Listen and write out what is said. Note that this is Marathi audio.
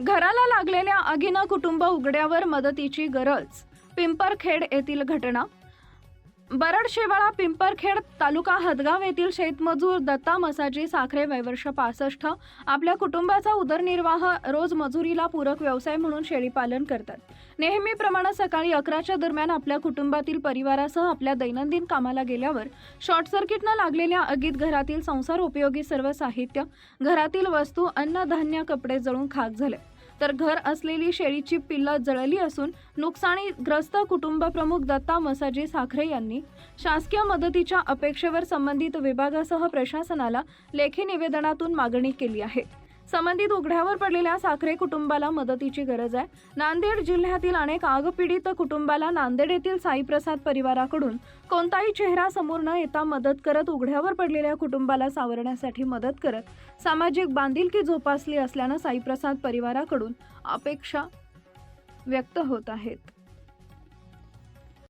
घराला लागलेल्या आगीनं कुटुंब उघड्यावर मदतीची गरज. पिंपरखेड येथील घटना बरड शेवाळा पिंपरखेड तालुका हदगाव येथील शेतमजूर दत्ता मसाजी साखरे वयवर्ष पासष्ट. आपल्या कुटुंबाचा उदरनिर्वाह रोज मजुरीला पूरक व्यवसाय म्हणून शेळीपालन करतात. नेहमीप्रमाणे सकाळी अकराच्या दरम्यान आपल्या कुटुंबातील परिवारासह आपल्या दैनंदिन कामाला गेल्यावर शॉर्ट सर्किटनं लागलेल्या अगीत घरातील संसार उपयोगी सर्व साहित्य घरातील वस्तू अन्नधान्य कपडे जळून खाक झाले. तर घर असलेली शेळीची पिल्लं जळली असून नुकसानीग्रस्त कुटुंब प्रमुख दत्ता मसाजी साखरे यांनी शासकीय मदतीच्या अपेक्षेवर संबंधित विभागासह प्रशासनाला लेखी निवेदनातून मागणी केली आहे. संबंधित उघड्यावर पडलेल्या साखरे कुटुंबाला मदतीची गरज आहे. नांदेड जिल्ह्यातील अनेक आगपीडित कुटुंबाला नांदेड येथील साईप्रसाद परिवाराकडून कोणताही चेहरा समोर न येता मदत करत उघड्यावर पडलेल्या कुटुंबाला सावरण्यासाठी मदत करत सामाजिक बांधिलकी जोपासली असल्यानं साईप्रसाद परिवाराकडून अपेक्षा व्यक्त होत आहेत.